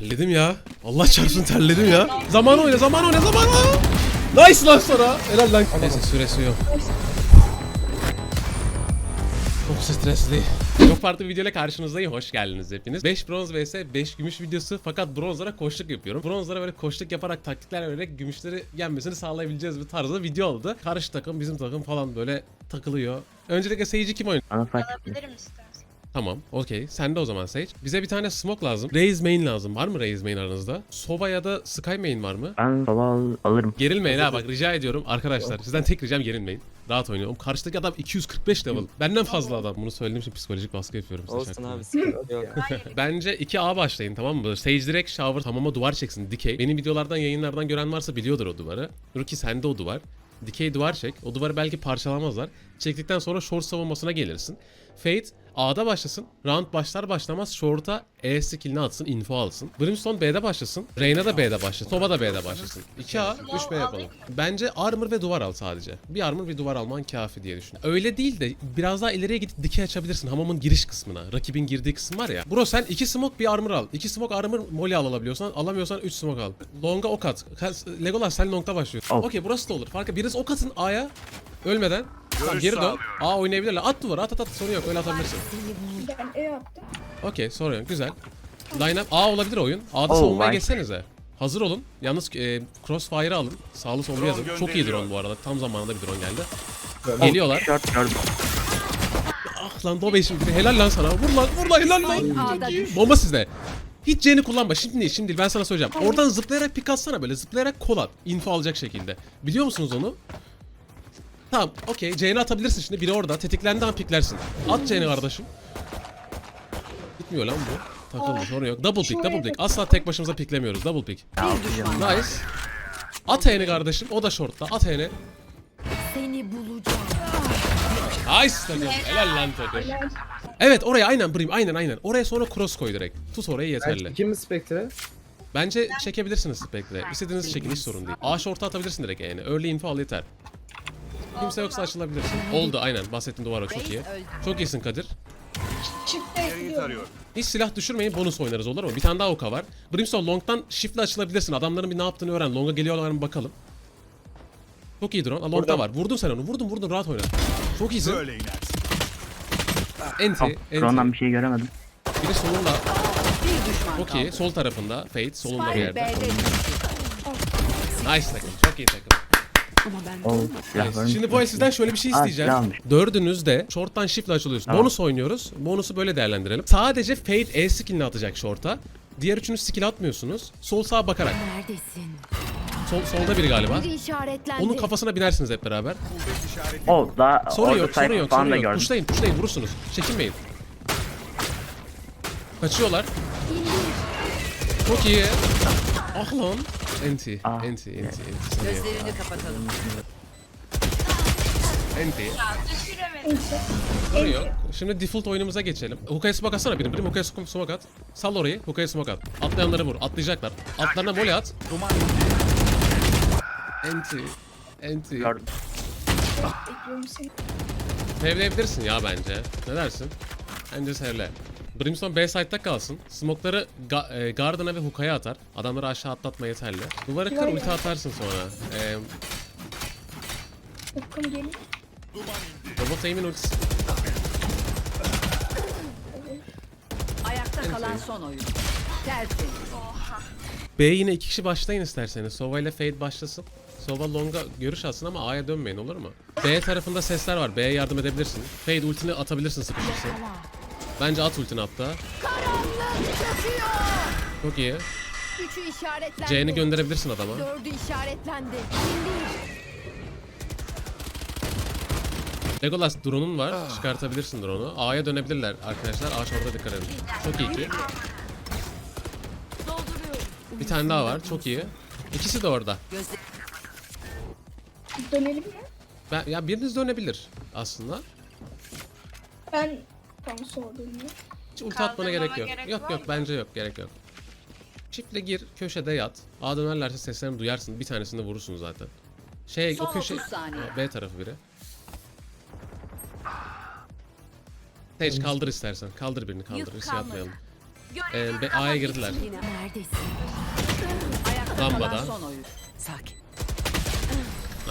Terledim ya. Allah çarpsın terledim ya. Zaman oyna, zaman oyna, zaman oyna. Nice lan sana. Helal lan. Neyse süresi yok. Çok stresli. Çok farklı bir videoyla karşınızdayım. Hoş geldiniz hepiniz. 5 bronz vs 5 gümüş videosu fakat bronzlara koşluk yapıyorum. Bronzlara böyle koşluk yaparak taktikler vererek gümüşleri yenmesini sağlayabileceğiz bir tarzda video oldu. Karşı takım bizim takım falan böyle takılıyor. Öncelikle seyirci kim oynuyor? Bana fark etmez. Alabilirim istersen. Tamam, okey. Sen de o zaman Sage. Bize bir tane smoke lazım. Raise main lazım. Var mı Raise main aranızda? Sova ya da Sky main var mı? Ben sola al- alırım. Gerilmeyin ha bak rica ediyorum arkadaşlar. Sizden tek ricam gerilmeyin. Rahat oynayalım. Karşıdaki adam 245 level. Benden fazla adam. Bunu söylediğim için psikolojik baskı yapıyorum size. Olsun abi sıkıntı yok. Hayır. Bence 2A başlayın tamam mı? Sage direkt shower tamama duvar çeksin. Dikey. Benim videolardan yayınlardan gören varsa biliyordur o duvarı. Rookie sende o duvar. Dikey duvar çek. O duvarı belki parçalamazlar. Çektikten sonra short savunmasına gelirsin. Fate A'da başlasın. Round başlar başlamaz short'a E skillini atsın, info alsın. Brimstone B'de başlasın. Reyna da B'de başlasın. Sova da B'de başlasın. 2A, 3B yapalım. Bence armor ve duvar al sadece. Bir armor bir duvar alman kafi diye düşün. Öyle değil de biraz daha ileriye gidip dikey açabilirsin hamamın giriş kısmına. Rakibin girdiği kısım var ya. Bro sen 2 smoke bir armor al. 2 smoke armor molly al alabiliyorsan. Alamıyorsan 3 smoke al. Long'a ok at. Legolas sen long'da başlıyorsun. Okey burası da olur. Farkı biriniz ok atın A'ya. Ölmeden. Tamam geri dön. A oynayabilirler. At duvara at at at sorun yok öyle atabilirsin. Ben E yaptım. Okey sorun yok güzel. Line up A olabilir oyun. A'da Oh, savunmaya nice. geçsenize. Hazır olun. Yalnız e, crossfire'ı alın. Sağlı sollu yazın. Çok iyi drone bu arada. Tam zamanında bir drone geldi. Geliyorlar. Short gördüm. Ah lan Dobe şimdi. Helal lan sana. Vur lan vur lan helal lan. Bomba sizde. Hiç C'ni kullanma. Şimdi değil, şimdi değil. Ben sana söyleyeceğim. Oradan zıplayarak pik atsana böyle. Zıplayarak kol at. Info alacak şekilde. Biliyor musunuz onu? Tamam, okey. C'ni atabilirsin şimdi. Biri orada. Tetiklendiği an piklersin. At C'ni kardeşim. Gitmiyor lan bu. Takıldı sorun yok. Double pick, double pick. Asla tek başımıza piklemiyoruz. Double pick. Nice. At E'ni kardeşim. O da shortta. At E'ni. Seni bulacağım. Nice takım. Helal lan takım. Evet oraya aynen Brim aynen aynen. Oraya sonra cross koy direkt. Tut orayı yeterli. Kim mi Spectre? Bence çekebilirsiniz Spectre. İstediğiniz çekin hiç sorun değil. A short'a atabilirsin direkt yani. Early info al yeter. Kimse yoksa açılabilirsin. Oldu aynen. Bahsettiğin duvara çok iyi. Çok iyisin Kadir. Çifte ekliyorum. Hiç silah düşürmeyin bonus oynarız olur mu? Bir tane daha oka var. Brimstone long'dan shift'le açılabilirsin. Adamların bir ne yaptığını öğren. Long'a geliyorlar mı bakalım. Çok iyi drone. Long'da var. Vurdun sen onu. Vurdun vurdun rahat oyna. Çok iyisin. Enti. Oh, enti. drone'dan bir şey göremedim. Biri solunda. Bir düşman Çok iyi. Sol tarafında. Fate solunda bir Spike yerde. B'de Nice takım. Çok iyi takım. Silah Nice. varmış. Şimdi bu el sizden şöyle bir şey isteyeceğim. almış. Dördünüz de short'tan shift'le açılıyorsunuz. Tamam. Bonus oynuyoruz. Bonusu böyle değerlendirelim. Sadece Fate E skill'ini atacak short'a. Diğer üçünüz skill atmıyorsunuz. Sol sağa bakarak. neredesin? Sol, solda biri galiba. Biri işaretlendi. Onun kafasına binersiniz hep beraber. Oh, daha Sorun orada yok, sayfa yok, da yok. gördüm. Puşlayın, puşlayın, vurursunuz. Çekinmeyin. Kaçıyorlar. Çok iyi. Ah lan. Enti, Ah. enti, enti, enti. Gözlerini kapatalım. Enti. Sorun yok. Şimdi default oyunumuza geçelim. Hookah'ya smoke atsana birim. Birim Hookah'ya smoke at. Sal orayı. Hookah'ya smoke at. Atlayanları vur. Atlayacaklar. Atlarına mole at. Enti. Enti. Gördüm. Sevleyebilirsin ya bence. Ne dersin? Bence sevle. Brimstone B side'da kalsın. Smoke'ları ga e, Garden'a ve Hookah'ya atar. Adamları aşağı atlatma yeterli. Duvarı kır ulti atarsın sonra. E, Hakkım geliyor. Robot aim'in ultisi. Ayakta kalan son oyun. Tertemiz. B yine iki kişi başlayın isterseniz. Sova ile Fade başlasın. Sova Long'a görüş alsın ama A'ya dönmeyin olur mu? B tarafında sesler var. B'ye yardım edebilirsin. Fade ultini atabilirsin sıkışırsa. Bence at ultini hatta. Çok iyi. Üçü işaretlendi. C'ni gönderebilirsin adama. Dördü işaretlendi. Legolas drone'un var. Çıkartabilirsin drone'u. A'ya dönebilirler arkadaşlar. A şorta dikkat edin. Çok iyi ki. Bir tane daha var. Çok iyi. İkisi de orada. Dönelim mi? Ben, ya biriniz dönebilir aslında. Ben tam sola dönüyorum. Hiç ulti atmana gerek yok. gerek yok yok mı? bence yok gerek yok. Çiftle gir köşede yat. A dönerlerse seslerini duyarsın. Bir tanesini de vurursun zaten. Şey Son o köşe 30 saniye. Aa, B tarafı biri. Sage kaldır istersen. Kaldır birini kaldır. Risk atmayalım. Ee, be- A'ya girdiler. Lambada. kalan son oyun. Sakin.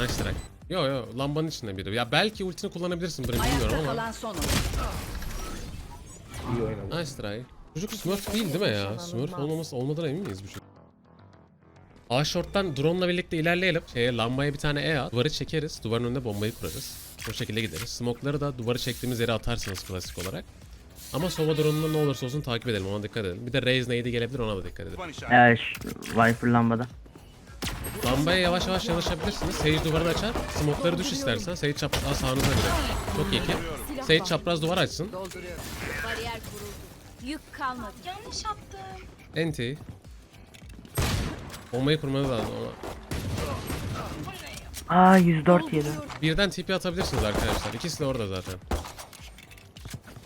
Nice try. Yo yo lambanın içinde biri. Ya belki ultini kullanabilirsin Ayakta bilmiyorum ama. son oyun. İyi oynadı. Nice try. Çocuk Smurf değil değil mi ya? Smurf olmaması olmadan emin miyiz bu çocuk? A short'tan drone'la birlikte ilerleyelim. Şeye, lambaya bir tane E at. Duvarı çekeriz. Duvarın önünde bombayı kurarız. O şekilde gideriz. Smoke'ları da duvarı çektiğimiz yere atarsınız klasik olarak. Ama Sova drone'unu ne olursa olsun takip edelim. Ona dikkat edelim. Bir de Raze neydi gelebilir ona da dikkat edin. Evet, şu Viper lambada. Lambaya yavaş yavaş yanaşabilirsiniz. Sage duvarını açar. Smoke'ları düş istersen. Sage çapraz sağınıza girer. Çok iyi ki. Sage çapraz duvar açsın. Yük kalmadı. Yanlış attım. Enti. Bombayı kurmanız lazım ama. Aa 104 yedi. Birden TP atabilirsiniz arkadaşlar. İkisi de orada zaten.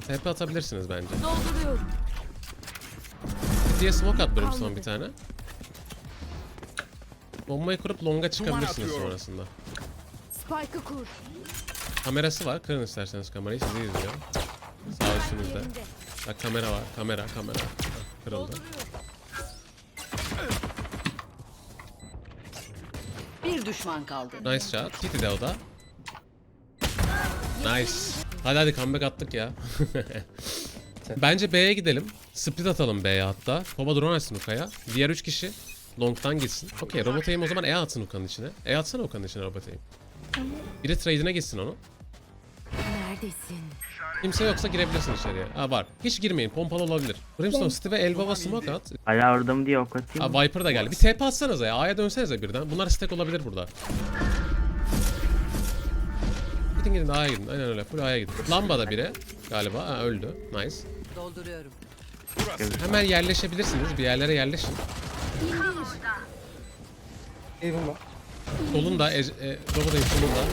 TP atabilirsiniz bence. Dolduruyorum. diye smoke at Brimstone bir tane. Bombayı kurup longa çıkabilirsiniz sonrasında. Spike'ı kur. Kamerası var. Kırın isterseniz kamerayı sizi izliyor. Sağ üstünüzde. Bak kamera var. Kamera, kamera. Hah, Kırıldı. Bir düşman kaldı. Nice shot. Gitti de o da. Nice. Hadi hadi comeback attık ya. Bence B'ye gidelim. Split atalım B'ye hatta. Kova drone açsın Uka'ya. Diğer 3 kişi long'tan gitsin. Okey robot aim o zaman E atsın Uka'nın içine. E atsana Uka'nın içine robot aim. Biri trade'ine gitsin onu. Neredesin? Kimse yoksa girebilirsin içeriye. Aa var. Hiç girmeyin. Pompalı olabilir. Brimstone, Steve ve Elbaba smoke at. Hala orada mı diye ok atayım. Aa Viper da geldi. Bir TP atsanıza ya. A'ya dönsenize birden. Bunlar stack olabilir burada. Gidin gidin A'ya gidin. Aynen öyle. Full A'ya gidin. Lamba da biri galiba. Ha, öldü. Nice. Dolduruyorum. Hemen yerleşebilirsiniz. Bir yerlere yerleşin. Var. Solunda, e, e, Robot'un solunda.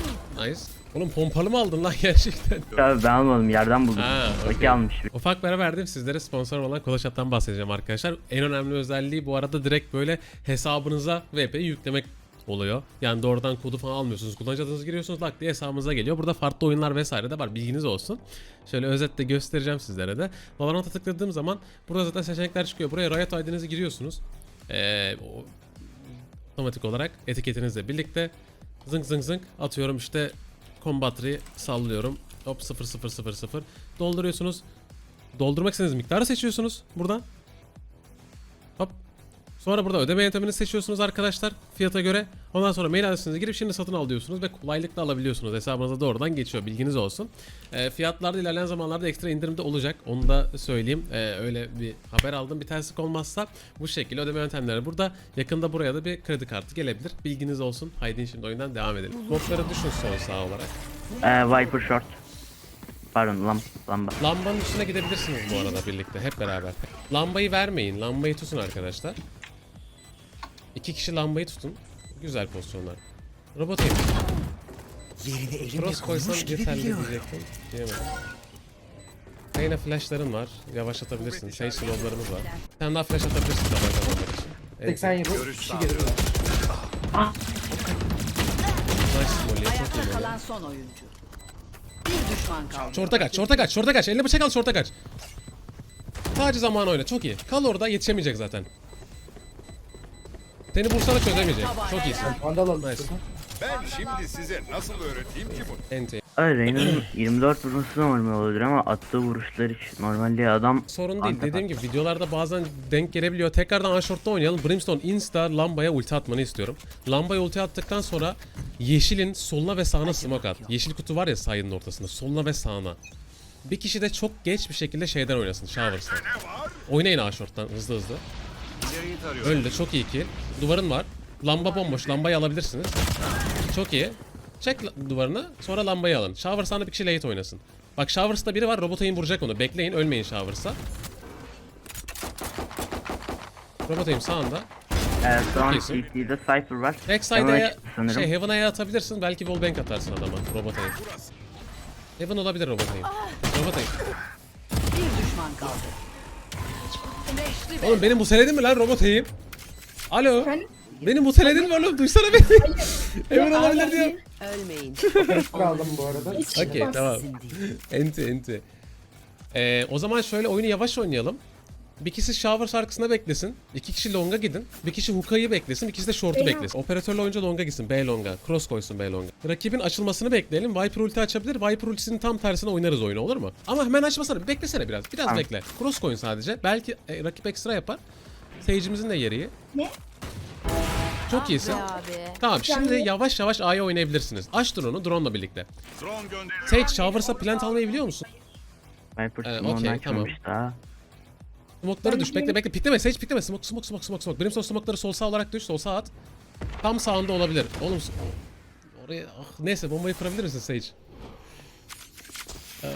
Nice. Oğlum pompalı mı aldın lan gerçekten? Tabii ben almadım yerden buldum. Ha, Baki okey. almış. Ufak bir ara verdim sizlere sponsor olan Kolaşat'tan bahsedeceğim arkadaşlar. En önemli özelliği bu arada direkt böyle hesabınıza VP'yi yüklemek oluyor. Yani doğrudan kodu falan almıyorsunuz. Kullanıcı adınızı giriyorsunuz lak diye hesabınıza geliyor. Burada farklı oyunlar vesaire de var. Bilginiz olsun. Şöyle özetle göstereceğim sizlere de. Valorant'a tıkladığım zaman burada zaten seçenekler çıkıyor. Buraya Riot ID'nizi giriyorsunuz. Ee, o- otomatik olarak etiketinizle birlikte zınk zınk zınk atıyorum işte combatry sallıyorum. Hop 0000 dolduruyorsunuz. Doldurmak istediğiniz miktarı seçiyorsunuz buradan. Sonra burada ödeme yöntemini seçiyorsunuz arkadaşlar fiyata göre. Ondan sonra mail adresinize girip şimdi satın al diyorsunuz ve kolaylıkla alabiliyorsunuz. Hesabınıza doğrudan geçiyor. Bilginiz olsun. E, fiyatlarda ilerleyen zamanlarda ekstra indirimde olacak. Onu da söyleyeyim. E, öyle bir haber aldım. Bir terslik olmazsa bu şekilde ödeme yöntemleri burada. Yakında buraya da bir kredi kartı gelebilir. Bilginiz olsun. Haydi şimdi oyundan devam edelim. Modları düşün sol sağ olarak. Ee, Viper short. Pardon lam lamba. Lambanın üstüne gidebilirsiniz bu arada birlikte hep beraber. Lambayı vermeyin. Lambayı tutun arkadaşlar. İki kişi lambayı tutun. Güzel pozisyonlar. Robot aim. Yerini elimle Cross koysam koymuş gibi yeterli biliyorum. diyecektim. Diyemedim. Yine flashların var. Yavaşlatabilirsin. Sage slow'larımız var. Bir tane daha flash atabilirsin zaman için. Evet. 87 kişi geride. Nice Molly. Çok iyi Ayakta Molly. kalan son oyuncu. Bir düşman kaldı. Şorta kaç, şorta kaç, şorta kaç. Eline bıçak al, şorta kaç. Sadece zaman oyna. Çok iyi. Kal orada yetişemeyecek zaten. Seni vursa da çözemeyecek. Çok iyisin. Vandal. Nice. Ben şimdi size nasıl öğreteyim ki bunu? Enti. Öyle Reyna'nın 24 vurması normal olabilir ama attığı vuruşlar hiç normal değil. Adam Sorun değil. Dediğim gibi videolarda bazen denk gelebiliyor. Tekrardan Unshort'ta oynayalım. Brimstone insta lambaya ulti atmanı istiyorum. Lambaya ulti attıktan sonra yeşilin soluna ve sağına smoke at. Yeşil kutu var ya sayının ortasında. Soluna ve sağına. Bir kişi de çok geç bir şekilde şeyden oynasın. Showers'tan. Oynayın Unshort'tan hızlı hızlı. Öldü çok iyi ki. Duvarın var. Lamba bomboş. Lambayı alabilirsiniz. Çok iyi. Çek duvarını. Sonra lambayı alın. Showers'tan bir kişi late oynasın. Bak Showers'ta biri var. Robotayım vuracak onu. Bekleyin. Ölmeyin Showers'a. Robotayım sağında. e, şu an iyisin. CT'de Cypher var. Sanırım. şey Heaven'a atabilirsin. Belki wallbang atarsın adama. Robotayım. Heaven olabilir Robotayım. Robotayım. Bir düşman kaldı. Oğlum benim bu senedim mi lan Robotayım? Alo. Efendim? Benim bu senedim mi oğlum? Duysana beni. Ya, olabilir abi. diyor. Ölmeyin. aldım bu arada. Okey tamam. enti enti. Ee, o zaman şöyle oyunu yavaş oynayalım. Bir kişi shower arkasında beklesin. iki kişi longa gidin. Bir kişi hookah'yı beklesin. Bir kişi de short'u Beyler. beklesin. Operatörle oyuncu longa gitsin. B longa. Cross koysun B longa. Rakibin açılmasını bekleyelim. Viper ulti açabilir. Viper ultisinin tam tersine oynarız oyunu olur mu? Ama hemen açmasana. Beklesene biraz. Biraz Tamam. bekle. Cross koyun sadece. Belki e, rakip ekstra yapar. Sage'imizin de yeri. Ne? Çok iyisin. Be abi. Tamam şimdi Yani- yavaş yavaş A'ya oynayabilirsiniz. Aç drone'u drone'la birlikte. Drone gönder. Sage shower'sa plant almayı biliyor musun? Viper Ee, okey, açmamış daha. Smoke'ları düş. Bekle bekle. Pikleme. Sage pikleme. Smoke smoke smoke smoke smoke. Brimstone smoke'ları sol sağ olarak düş. Sol sağ at. Tam sağında olabilir. Oğlum oraya ah, neyse bombayı kurabilir misin Sage? Ee,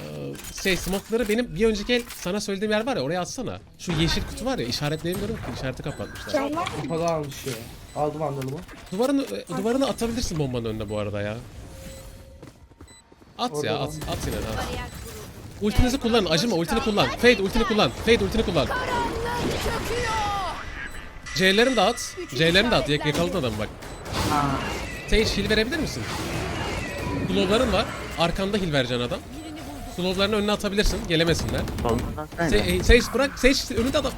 şey smoke'ları benim bir önceki el sana söylediğim yer var ya oraya atsana. Şu yeşil kutu var ya işaretleyemiyorum ki işareti kapatmışlar. Can var mı? Kapalı almış ya. Aldım andalımı. Duvarını e, duvarını atabilirsin bombanın önüne bu arada ya. At ya Orada at at yine de at. Ultinizi kullanın acıma ultini kullan. Fade ultini kullan. Fade ultini kullan. C'lerini de at. C'lerini de at. Yak yakaladın adamı bak. Sage heal verebilir misin? Slow'ların var. Arkanda heal vereceksin adam. Slow'larını önüne atabilirsin. Gelemesinler. Se Sage bırak. Sage önünde adam.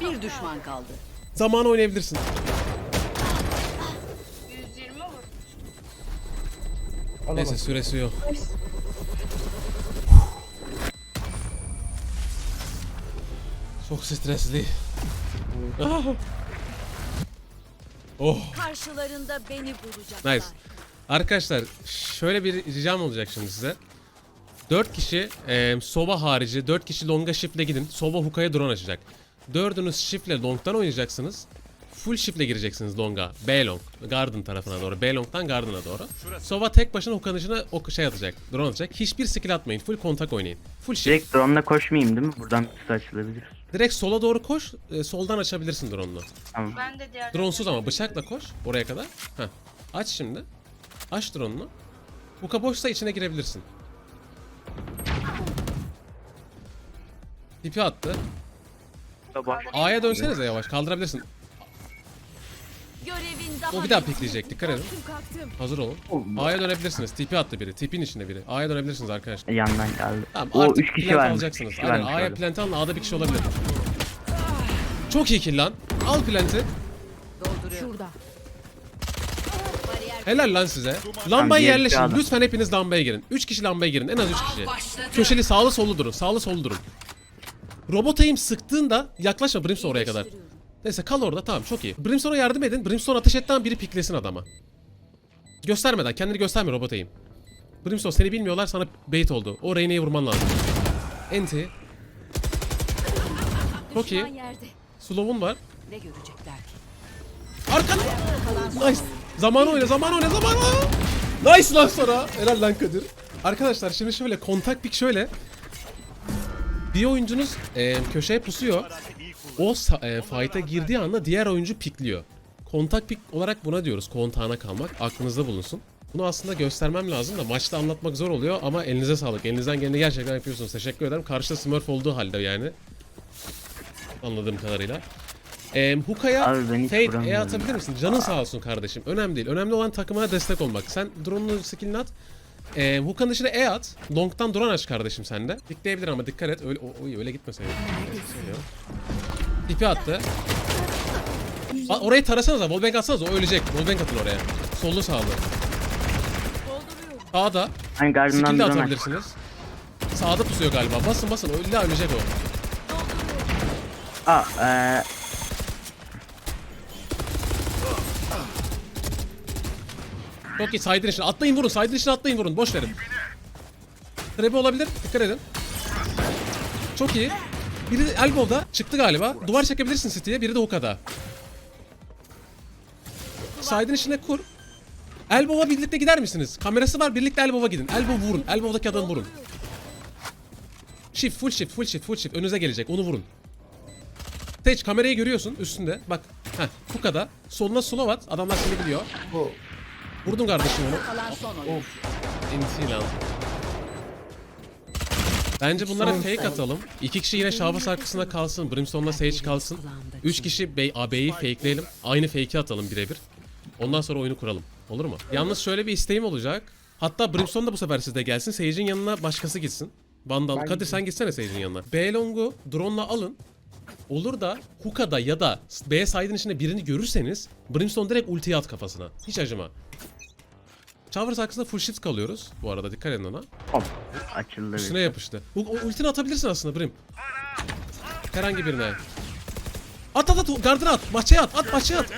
Bir düşman kaldı. Zamanı oynayabilirsin. Neyse süresi yok. Çok stresli. Ah. oh. Karşılarında beni bulacaklar. Nice. Arkadaşlar şöyle bir ricam olacak şimdi size. 4 kişi e, Sova harici 4 kişi longa shiftle gidin. Sova hookah'ya drone açacak. Dördünüz shiftle long'dan oynayacaksınız. Full shiftle gireceksiniz longa. B long. Garden tarafına doğru. B long'dan garden'a doğru. Sova tek başına içine ok şey atacak. Drone atacak. Hiçbir skill atmayın. Full kontak oynayın. Full shift. Direkt, direkt drone'la koşmayayım değil mi? Buradan üstü açılabilir. sola doğru koş. e, soldan açabilirsin drone'unu. Tamam. Drone'suz ama bıçakla koş oraya kadar. Heh. Aç şimdi. Aç drone'unu. Hookah boşsa içine girebilirsin. Tipi attı. A'ya dönsenize yavaş kaldırabilirsin. Görevin daha O bir daha pikleyecek dikkat edin. Kalktım kalktım. Hazır olun. A'ya dönebilirsiniz. Tipi attı biri. Tipin içinde biri. A'ya dönebilirsiniz arkadaşlar. Yandan geldi. Tamam o artık 3 kişi plant varmış. alacaksınız. üç kişi Aynen varmış A'ya orada. plant alın A'da bir kişi olabilir. Çok iyi kill lan. Al plant'i. Şurada. Helal lan size. Lambaya diğer yerleşin. Lütfen hepiniz lambaya girin. 3 kişi lambaya girin. En az 3 kişi. Köşeli sağlı sollu durun. Sağlı sollu durun. Robot aim sıktığında yaklaşma Brimstone oraya kadar. Neyse kal orada tamam çok iyi. Brimstone'a yardım edin. Brimstone ateş ettiğinden biri piklesin adama. Göstermeden kendini gösterme robot aim. Brimstone seni bilmiyorlar sana bait oldu. O Reyne'yi vurman lazım. Enti. Çok iyi. Slow'un var. Ne görecekler? Arkan. Nice. Zaman oyna, zaman oyna, zaman oyna. Nice lan sana. Helal lan Kadir. Arkadaşlar şimdi şöyle kontak pik şöyle. Bir oyuncunuz e, köşeye pusuyor. O e, fight'a girdiği anda diğer oyuncu pikliyor. Kontak pik olarak buna diyoruz. Kontağına kalmak. Aklınızda bulunsun. Bunu aslında göstermem lazım da maçta anlatmak zor oluyor ama elinize sağlık. Elinizden geleni gerçekten yapıyorsunuz. Teşekkür ederim. Karşıda Smurf olduğu halde yani. Anladığım kadarıyla. E, Huka'ya Fade E atabilir misin? Canın sağ olsun kardeşim. Önemli değil. Önemli olan takımına destek olmak. Sen drone'unu skillini at. Ee, Hookah'ın dışına E at. Long'dan drone aç kardeşim sen de. Dikleyebilir ama dikkat et. Öyle, o, oy, öyle gitmeseydin. İpi attı. A, orayı tarasanıza. Wallbang atsanıza. O ölecek. Wallbang atın oraya. Sollu sağlı. Sağda. Hani Skill de atabilirsiniz. Sağda pusuyor galiba. Basın basın. O illa ölecek o. Aa eee. Çok iyi. Side'ın içine. Atlayın vurun. Side'ın içine atlayın vurun. Boş verin. Trebi olabilir. Dikkat edin. Çok iyi. Biri Elbow'da çıktı galiba. Duvar çekebilirsin City'ye. Biri de Hookah'da. Side'ın içine kur. Elbow'a birlikte gider misiniz? Kamerası var. Birlikte Elbow'a gidin. Elbow vurun. Elbow'daki adamı vurun. Shift, full shift, full shift, full shift. Önünüze gelecek. Onu vurun. Sage kamerayı görüyorsun üstünde. Bak. Heh. Hookah'da. Soluna slow at. Adamlar seni biliyor. Bu. Vurdum kardeşim onu. Oyun. NT lan. Bence bunlara fake atalım. İki kişi yine Şavas arkasında kalsın. Brimstone'la Sage kalsın. Üç kişi Bey, AB'yi fakeleyelim. Aynı fake'i atalım birebir. Ondan sonra oyunu kuralım. Olur mu? Yalnız şöyle bir isteğim olacak. Hatta Brimstone da bu sefer sizde gelsin. Sage'in yanına başkası gitsin. Vandal. Kadir sen gitsene Sage'in yanına. B long'u drone'la alın. Olur da Hookah'da ya da B side'ın içinde birini görürseniz Brimstone direkt ultiyi at kafasına. Hiç acıma. Shower saksında full shift kalıyoruz. Bu arada dikkat edin ona. Hop. Açıldı. Üstüne yapıştı. O, o ultini atabilirsin aslında Brim. Herhangi birine. At at at gardına at. Bahçeye at. At bahçeye at.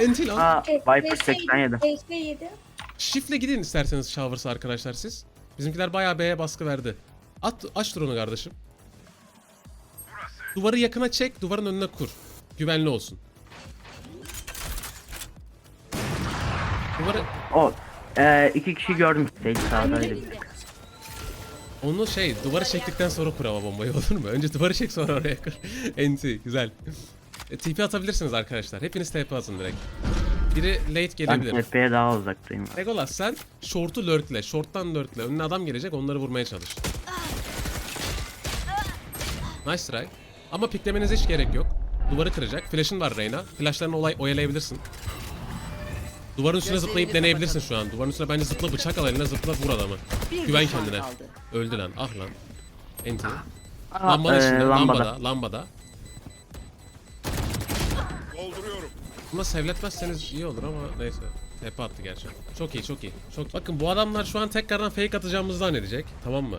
Entil al. Aa Evet, Viper VS 87. VS 7. Shift'le gidin isterseniz Showers'a arkadaşlar siz. Bizimkiler bayağı B'ye baskı verdi. At aç drone'u kardeşim. Duvarı yakına çek, duvarın önüne kur. Güvenli olsun. Duvarı O. Ee, iki kişi gördüm. Sage sağdaydı. onu şey duvarı çektikten sonra kur ama bombayı olur mu? Önce duvarı çek sonra oraya kur. Enti güzel. E, TP atabilirsiniz arkadaşlar. Hepiniz TP atın direkt. Biri late Ben gelebilir. tepeye daha uzaktayım. Legolas sen short'u lurkle, short'tan lurkle. Önüne adam gelecek onları vurmaya çalış. Nice try. Ama piklemenize hiç gerek yok. Duvarı kıracak. Flash'ın var Reyna. Flash'larını olay oyalayabilirsin. Duvarın üstüne zıplayıp deneyebilirsin şu an. Duvarın üstüne bence zıpla bıçak al eline zıpla vur adamı. Bir Güven düşman kendine. kaldı. Öldü lan. Ah lan. Enti. Aa, Lambanın ee, içinde. lambada. Lambada. Lambada. Dolduruyorum. Ama sevletmezseniz iyi olur ama neyse. Tepe attı gerçi. Çok iyi çok iyi. Çok Bakın bu adamlar şu an tekrardan fake atacağımızı zannedecek. Tamam mı?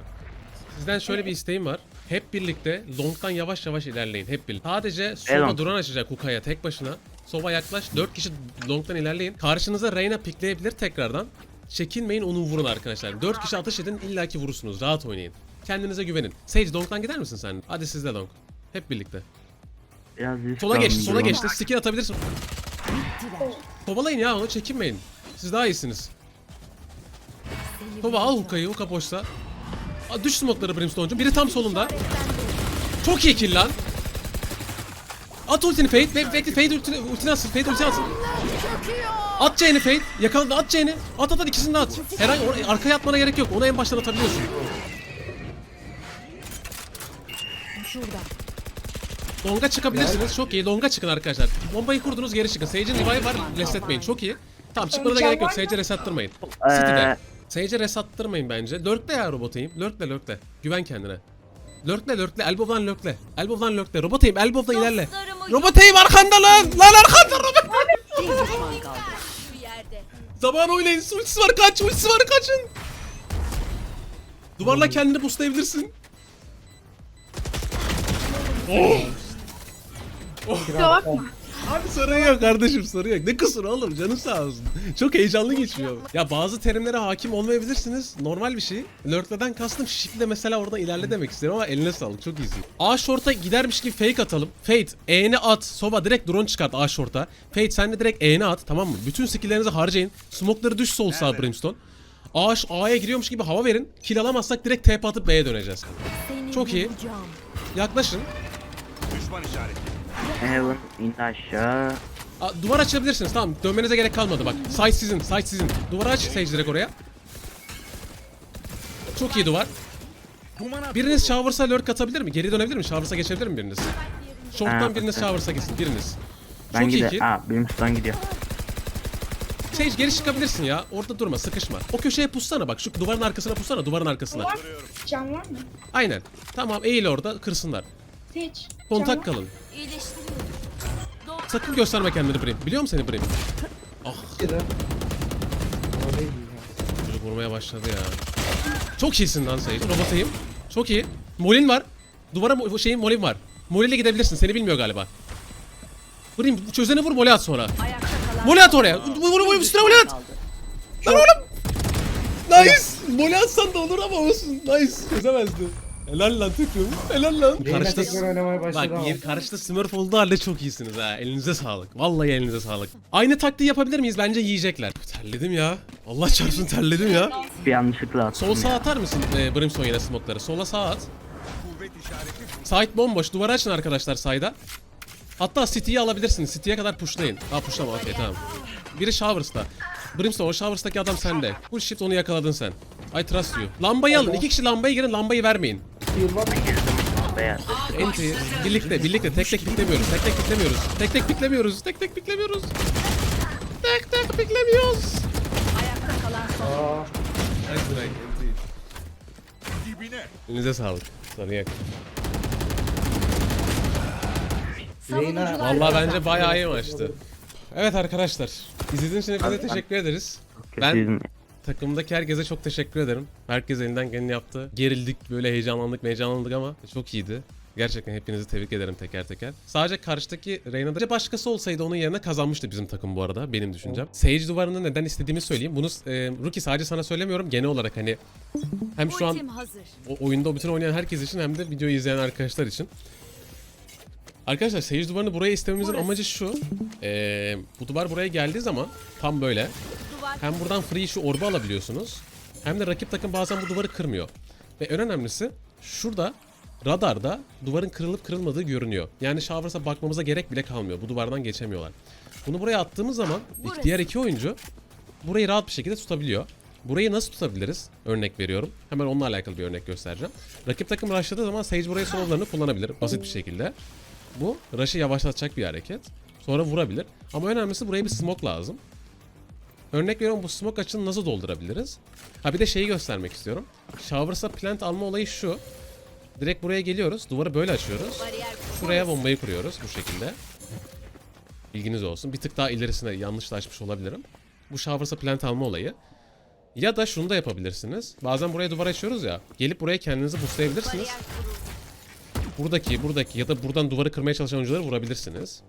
Sizden şöyle bir isteğim var. Hep birlikte long'dan yavaş yavaş ilerleyin. Hep birlikte. Sadece Elon. duran açacak Huka'ya tek başına. Sova yaklaş. 4 kişi long'dan ilerleyin. Karşınıza Reyna pikleyebilir tekrardan. Çekinmeyin onu vurun arkadaşlar. 4 kişi atış edin illaki vurursunuz. Rahat oynayın. Kendinize güvenin. Sage long'dan gider misin sen? Hadi sizde long. Hep birlikte. Risk Sola geçti, sola geçti. Skill atabilirsin. Kovalayın ya onu çekinmeyin. Siz daha iyisiniz. Kova al hukayı, huka boşsa. Aa, Düş smokları Brimstone'cum. Biri tam solunda. Çok iyi kill lan. At ultini Fade. Fade, Fade, Fade ultini, ultini atsın. Fade ultini atsın. At Jane'i Fade. Yakaladı at Jane'i. At at at ikisini de at. Herhangi or- arkaya atmana gerek yok. Onu en baştan atabiliyorsun. Şurada. Longa çıkabilirsiniz. Çok iyi. Longa çıkın arkadaşlar. Bombayı kurdunuz geri çıkın. Sage'in revive var. Resetmeyin. Çok iyi. Tamam çıkmana da gerek yok. Sage'e resettırmayın. City'de. Sage'e resettırmayın bence. Lurkle ya robotayım. Lurkle lurkle. Güven kendine. Lurkle lurkle. Elbow'dan lurkle. Elbow'dan lurkle. Robotayım. Elbow'dan ilerle. Dostlarımı Robotayım arkanda lan. Lan arkanda robot. Zaman oynayın. Ultisi var kaç. Ultisi var kaçın. Duvarla kendini boostlayabilirsin. Oh. Kusura bakma. Abi sorun yok kardeşim sorun yok. Ne kusuru oğlum canım sağ olsun. Çok heyecanlı geçiyor. Ya bazı terimlere hakim olmayabilirsiniz. Normal bir şey. Lurkle'den kastım shiftle mesela oradan ilerle demek isterim ama eline sağlık çok iyisin. A short'a gidermiş gibi fake atalım. Fate E'ni at. Sova direkt drone çıkart A short'a. Fate sen de direkt E'ni at tamam mı? Bütün skill'lerinizi harcayın. Smoke'ları düş sol sağ Brimstone. A, A'ya giriyormuş gibi hava verin. Kill alamazsak direkt TP atıp B'ye döneceğiz. Çok iyi. Yaklaşın. Düşman işareti. Heaven indi aşağı. Aa, duvar açabilirsiniz tamam dönmenize gerek kalmadı bak. Site sizin, site sizin. Duvarı aç Sage direkt oraya. Çok iyi duvar. Biriniz Showers'a lurk atabilir mi? Geri dönebilir mi? Showers'a geçebilir mi biriniz? Short'tan Ha, biriniz okey. Showers'a gitsin biriniz. Ben Çok iyi gidiyor. ki. Aa Brimstone gidiyor. Sage geri çıkabilirsin ya. Orada durma, sıkışma. O köşeye pussana bak. Şu duvarın arkasına pussana, duvarın arkasına. Can var mı? Aynen. Tamam eğil orada, kırsınlar. Hiç. Kontak kalın. İyileştiriyorum. Sakın gösterme kendini Brim. Biliyor musun seni Brim? Ah. Çocuk vurmaya başladı ya. Çok iyisin lan Sage. Robotayım. Çok iyi. Molin var. Duvara mo- şeyin Molin var. Molin gidebilirsin. Seni bilmiyor galiba. Vurayım. Çözene vur mole at sonra. Mole at oraya. Vur vur üstüne mole at. Lan oğlum. Nice. Mole atsan da olur ama olsun. Nice. Çözemezdi. Helal lan Tüküm. Helal lan. Tekrar oynamaya başladı Bak ama. bir karşıda Smurf olduğu halde çok iyisiniz ha. Elinize sağlık. Vallahi elinize sağlık. Aynı taktiği yapabilir miyiz? Bence yiyecekler. Terledim ya. Allah çarpsın terledim ya. Bir yanlışlıkla attım Sol sağ ya. atar mısın e, Brimstone yine smoke'ları? Sola sağ at. Kuvvet işareti. Side bomboş. Duvarı açın arkadaşlar side'a. Hatta City'yi alabilirsiniz. City'ye kadar pushlayın. Daha pushlama okey tamam. Biri Showers'ta. Brimstone o Showers'taki adam sende. Full shift onu yakaladın sen. I trust you. Lambayı alın. İki kişi lambaya girin. Lambayı vermeyin. Beyaz. Enti. Birlikte. Birlikte. Tek tek piklemiyoruz. Tek tek piklemiyoruz. Tek tek piklemiyoruz. Tek tek piklemiyoruz. Tek tek piklemiyoruz. Ayakta kalan son. Aa. Dibine. Elinize sağlık. Yok. Reyna- Vallahi bence bayağı iyi maçtı. Evet arkadaşlar. İzlediğiniz için hepinize teşekkür ederiz. Ben. Takımdaki herkese çok teşekkür ederim. Herkes elinden geleni yaptı. Gerildik böyle heyecanlandık heyecanlandık ama çok iyiydi. Gerçekten hepinizi tebrik ederim teker teker. Sadece karşıdaki Reyna'da başkası olsaydı onun yerine kazanmıştı bizim takım bu arada benim düşüncem. Sage duvarını neden istediğimi söyleyeyim. Bunu e, Rookie sadece sana söylemiyorum genel olarak hani hem şu an o oyunda bütün oynayan herkes için hem de videoyu izleyen arkadaşlar için. Arkadaşlar seyirci duvarını buraya istememizin Burası. amacı şu. Ee, bu duvar buraya geldiği zaman tam böyle hem buradan free şu orbu alabiliyorsunuz. Hem de rakip takım bazen bu duvarı kırmıyor. Ve en önemlisi şurada radarda duvarın kırılıp kırılmadığı görünüyor. Yani Showers'a bakmamıza gerek bile kalmıyor. Bu duvardan geçemiyorlar. Bunu buraya attığımız zaman Burası. diğer iki oyuncu burayı rahat bir şekilde tutabiliyor. Burayı nasıl tutabiliriz? Örnek veriyorum. Hemen onunla alakalı bir örnek göstereceğim. Rakip takım rushladığı zaman Sage buraya slowlarını kullanabilir. Basit bir şekilde. Bu rush'ı yavaşlatacak bir hareket. Sonra vurabilir. Ama önemlisi buraya bir smoke lazım. Örnek veriyorum bu smoke açığını nasıl doldurabiliriz? Ha bir de şeyi göstermek istiyorum. Showers'a plant alma olayı şu. Direkt buraya geliyoruz. Duvarı böyle açıyoruz. Şuraya bombayı kuruyoruz bu şekilde. Bilginiz olsun. Bir tık daha ilerisine yanlış da açmış olabilirim. Bu showers'a plant alma olayı. Ya da şunu da yapabilirsiniz. Bazen buraya duvar açıyoruz ya. Gelip buraya kendinizi boostlayabilirsiniz. Buradaki, buradaki ya da buradan duvarı kırmaya çalışan oyuncuları vurabilirsiniz.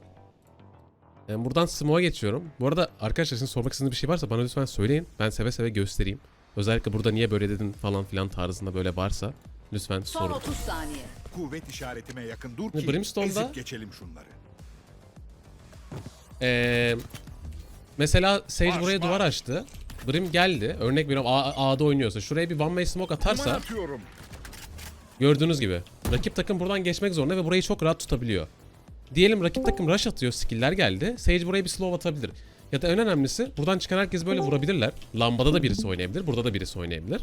Ben buradan smoke'a geçiyorum. Bu arada arkadaşlar sizin sormak istediğiniz bir şey varsa bana lütfen söyleyin. Ben seve seve göstereyim. Özellikle burada niye böyle dedin falan filan tarzında böyle varsa lütfen Son sorun. 30 saniye. Kuvvet işaretime yakın dur ki Brimstone'da- ezip geçelim şunları. Ee, mesela Sage Marş, buraya marş. duvar açtı. Brim geldi. Örnek veriyorum A- A'da oynuyorsa. Şuraya bir one way smoke atarsa atıyorum. gördüğünüz gibi. Rakip takım buradan geçmek zorunda ve burayı çok rahat tutabiliyor. Diyelim rakip takım rush atıyor. Skill'ler geldi. Sage buraya bir slow atabilir. Ya da en önemlisi buradan çıkan herkes böyle vurabilirler. Lambada da birisi oynayabilir. Burada da birisi oynayabilir.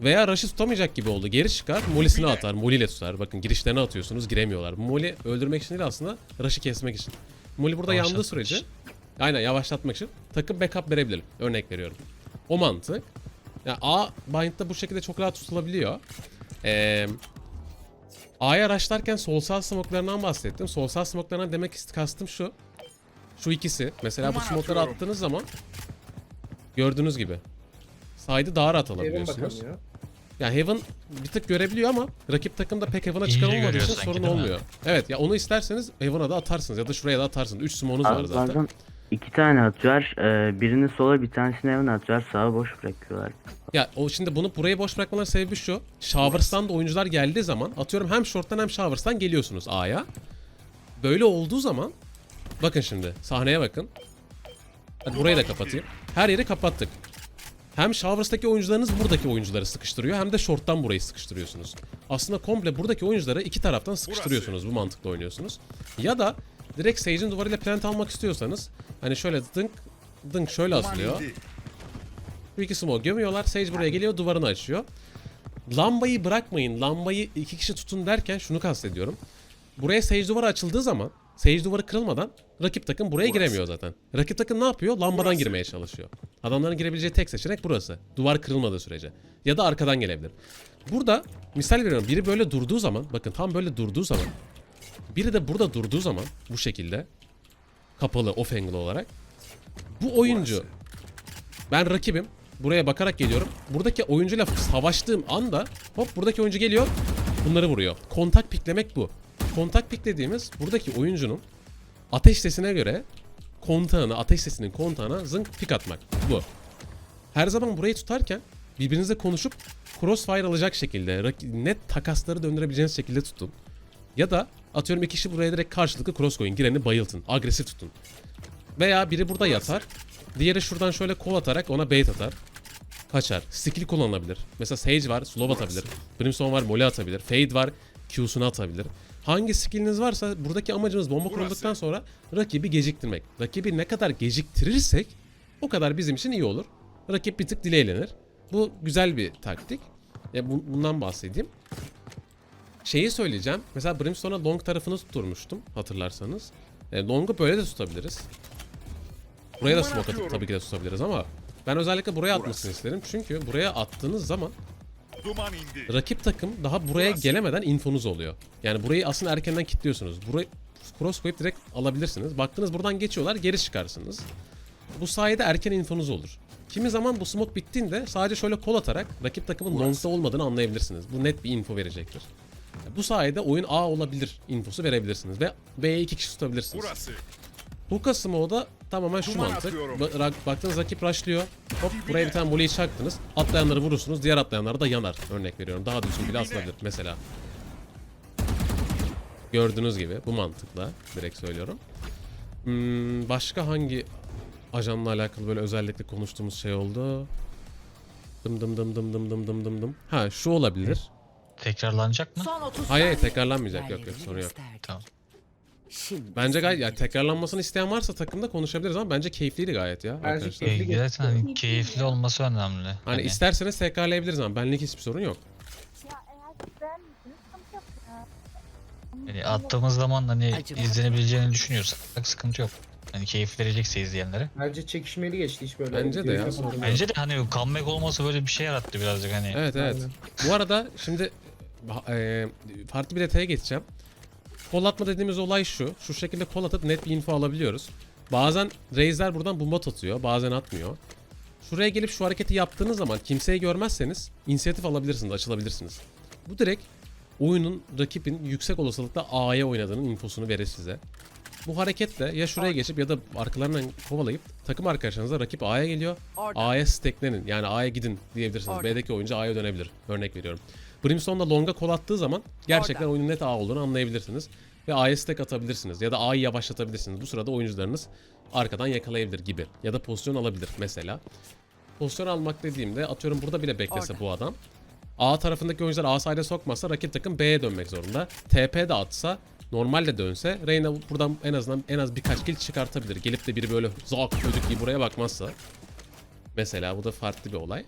Veya rush'ı tutamayacak gibi oldu. Geri çıkar. Molly'sini atar. Molly ile tutar. Bakın girişlerine atıyorsunuz. Giremiyorlar. Molly öldürmek için değil aslında rush'ı kesmek için. Molly burada yandığı sürece aynen yavaşlatmak için takım backup verebilir. Örnek veriyorum. O mantık. Yani A bind'da bu şekilde çok rahat tutulabiliyor. Eee A'ya rushlarken sol sağ smoke'larından bahsettim. Sol sağ smoke'larından demek kastım şu. Şu ikisi. Mesela bu atıyorum. attığınız zaman gördüğünüz gibi side'ı daha rahat alabiliyorsunuz. bakamıyor. Yani Heaven bir tık görebiliyor ama rakip takımda pek Heaven'a olmadığı için sorun olmuyor. Evet ya onu isterseniz Heaven'a da atarsınız ya da şuraya da atarsınız. 3 smoke'unuz var zaten. İki tane atıyor. Ee, birini sola bir tanesini evine atıyor. Sağa boş bırakıyorlar. Ya o şimdi bunu buraya boş bırakmaların sebebi şu. Showers'tan da oyuncular geldiği zaman atıyorum hem short'tan hem showers'tan geliyorsunuz A'ya. Böyle olduğu zaman bakın şimdi sahneye bakın. Hadi burayı da kapatayım. Her yeri kapattık. Hem showers'taki oyuncularınız buradaki oyuncuları sıkıştırıyor hem de short'tan burayı sıkıştırıyorsunuz. Aslında komple buradaki oyuncuları iki taraftan sıkıştırıyorsunuz. Bu mantıkla oynuyorsunuz. Ya da direkt Sage'in duvarıyla plant almak istiyorsanız hani şöyle dınk dınk şöyle asılıyor. Bu iki smoke gömüyorlar. Sage buraya geliyor duvarını açıyor. Lambayı bırakmayın. Lambayı iki kişi tutun derken şunu kastediyorum. Buraya Sage duvarı açıldığı zaman Sage duvarı kırılmadan rakip takım buraya giremiyor zaten. Rakip takım ne yapıyor? Lambadan Burası. girmeye çalışıyor. Adamların girebileceği tek seçenek burası. Duvar kırılmadığı sürece. Ya da arkadan gelebilir. Burada misal veriyorum biri böyle durduğu zaman bakın tam böyle durduğu zaman biri de burada durduğu zaman bu şekilde kapalı off angle olarak bu oyuncu ben rakibim. Buraya bakarak geliyorum. Buradaki oyuncuyla savaştığım anda hop buradaki oyuncu geliyor. Bunları vuruyor. Kontak piklemek bu. Kontak piklediğimiz buradaki oyuncunun ateş sesine göre kontağını, ateş sesinin kontağına zınk pik atmak. Bu. Her zaman burayı tutarken birbirinizle konuşup crossfire alacak şekilde net takasları döndürebileceğiniz şekilde tutun. Ya da atıyorum iki kişi buraya direkt karşılıklı cross koyun. Gireni bayıltın. Agresif tutun. Veya biri burada yatar. Diğeri şuradan şöyle kol atarak ona bait atar. Kaçar. Skill kullanılabilir. Mesela Sage var, slow atabilir. Brimstone var, molly atabilir. Fade var, Q'sunu atabilir. Hangi skilliniz varsa buradaki amacımız bomba kurulduktan sonra rakibi geciktirmek. Rakibi ne kadar geciktirirsek o kadar bizim için iyi olur. Rakip bir tık delaylenir. Bu güzel bir taktik. Ya bu- bundan bahsedeyim. Şeyi söyleyeceğim. Mesela Brimstone'a long tarafını tutturmuştum hatırlarsanız. E, long'u böyle de tutabiliriz. Buraya da smoke atıp tabii ki de tutabiliriz ama ben özellikle buraya atmasını isterim. Çünkü buraya attığınız zaman Duman indi. Rakip takım daha buraya gelemeden infonuz oluyor. Yani burayı aslında erkenden kilitliyorsunuz. Burayı cross koyup direkt alabilirsiniz. Baktınız buradan geçiyorlar geri çıkarsınız. Bu sayede erken infonuz olur. Kimi zaman bu smoke bittiğinde sadece şöyle kol atarak rakip takımın long'da olmadığını anlayabilirsiniz. Bu net bir info verecektir. Bu sayede oyun A olabilir infosu verebilirsiniz ve B'ye iki kişi tutabilirsiniz. Burası. Hookah smoke'da tamamen şu Duman mantık. Ba- baktığınız rakip rushlıyor. Hop buraya bir tane voleyi çaktınız. Atlayanları vurursunuz. Diğer atlayanlar da yanar. Örnek veriyorum. Daha düzgün bile asılabilir mesela. Gördüğünüz gibi bu mantıkla direkt söylüyorum. Hmm, başka hangi ajanla alakalı böyle özellikle konuştuğumuz şey oldu? Dım dım dım dım dım dım dım dım dım. Ha şu olabilir. Tekrarlanacak mı? Son 30 Hayır hayır saniye. tekrarlanmayacak yok yok sorun yok. Tamam. Şimdi Bence gayet ya tekrarlanmasını isteyen varsa takımda konuşabiliriz ama bence keyifliydi gayet ya Bence arkadaşlar. keyifli E, zaten hani keyifli olması önemli. Hani Hani isterseniz tekrarlayabiliriz ama benlik hiçbir sorun yok. hani attığımız zaman hani Acaba. izlenebileceğini düşünüyorsak sıkıntı yok. Hani keyif verecekse izleyenlere. Bence çekişmeli geçti hiç böyle. Bence de ya, Yapamadım. sorun yok. Bence de hani comeback olması böyle bir şey yarattı birazcık hani. Evet evet. Bu arada şimdi e, farklı bir detaya geçeceğim. Kol atma dediğimiz olay şu. Şu şekilde kol atıp net bir info alabiliyoruz. Bazen Razer buradan bomba atıyor. Bazen atmıyor. Şuraya gelip şu hareketi yaptığınız zaman kimseyi görmezseniz inisiyatif alabilirsiniz, açılabilirsiniz. Bu direkt oyunun rakibin yüksek olasılıkla A'ya oynadığının infosunu verir size. Bu hareketle ya şuraya geçip ya da arkalarından kovalayıp takım arkadaşlarınızla rakip A'ya geliyor. A'ya stacklenin yani A'ya gidin diyebilirsiniz. B'deki oyuncu A'ya dönebilir. Örnek veriyorum. Brimstone da Long'a kol attığı zaman gerçekten Orada. oyunun net A olduğunu anlayabilirsiniz. Ve A'ya stack atabilirsiniz. Ya da A'yı yavaşlatabilirsiniz. Bu sırada oyuncularınız arkadan yakalayabilir gibi. Ya da pozisyon alabilir mesela. Pozisyon almak dediğimde atıyorum burada bile beklese Orada. bu adam. A tarafındaki oyuncular A side'e sokmazsa rakip takım B'ye dönmek zorunda. TP de atsa normalde dönse Reyna buradan en azından en az birkaç kill çıkartabilir. Gelip de biri böyle zak çocuk gibi buraya bakmazsa. Mesela bu da farklı bir olay.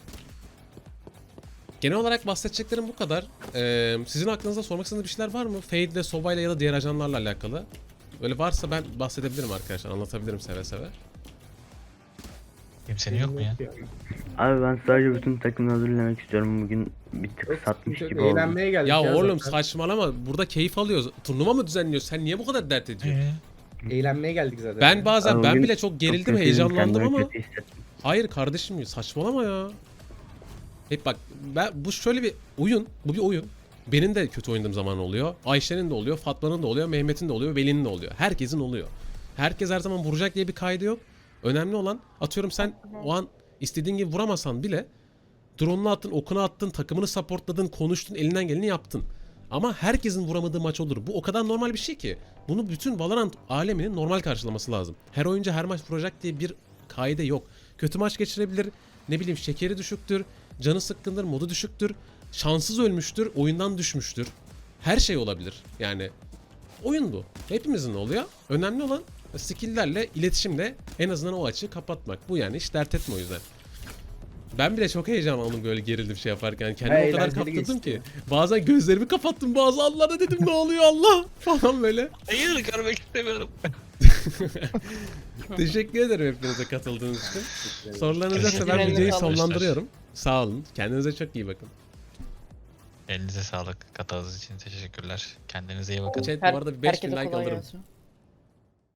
Genel olarak bahsedeceklerim bu kadar. Ee, sizin aklınızda sormak istediğiniz bir şeyler var mı? Fade ile Sova ile ya da diğer ajanlarla alakalı. Böyle varsa ben bahsedebilirim arkadaşlar. Anlatabilirim seve seve. Kimsenin yok mu ya? Abi ben sadece bütün takımı hazırlamak istiyorum. Bugün bir tık satmış gibi oldum. Eğlenmeye geldik Ya oğlum zaten. saçmalama. Burada keyif alıyoruz. Turnuva mı düzenliyoruz? Sen niye bu kadar dert ediyorsun? Ee, Eğlenmeye geldik zaten. Ben bazen Abi ben bugün bile çok gerildim, kötüydüm, heyecanlandım kendimi ama kötü hissettim. hayır kardeşim saçmalama ya. Hep bak ben bu şöyle bir oyun, bu bir oyun. Benim de kötü oynadığım zaman oluyor. Ayşe'nin de oluyor, Fatma'nın da oluyor, Mehmet'in de oluyor, Veli'nin de oluyor. Herkesin oluyor. Herkes her zaman vuracak diye bir kaydı yok. Önemli olan atıyorum sen o an istediğin gibi vuramasan bile drone'unu attın, okunu attın, takımını supportladın, konuştun, elinden geleni yaptın. Ama herkesin vuramadığı maç olur. Bu o kadar normal bir şey ki. Bunu bütün Valorant aleminin normal karşılaması lazım. Her oyuncu her maç vuracak diye bir kaide yok. Kötü maç geçirebilir. Ne bileyim şekeri düşüktür. Canı sıkkındır, modu düşüktür. Şanssız ölmüştür, oyundan düşmüştür. Her şey olabilir. Yani oyun bu. Hepimizin oluyor. Önemli olan skill'lerle, iletişimle en azından o açığı kapatmak. Bu yani hiç dert etme o yüzden. Ben bile çok heyecanlandım böyle gerildim şey yaparken. Kendimi o kadar eğlenceli kaptırdım ki. Bazen gözlerimi kapattım bazı anlarda dedim ne oluyor Allah falan böyle. Hayır görmek istemiyorum. Teşekkür ederim hepinize katıldığınız için. Sorularınız yoksa ben videoyu sonlandırıyorum. Sağ olun. Kendinize çok iyi bakın. Elinize sağlık. Katıldığınız için teşekkürler. Kendinize iyi bakın. Chat bu arada bir 5000 Herkese like kolay alırım. gelsin.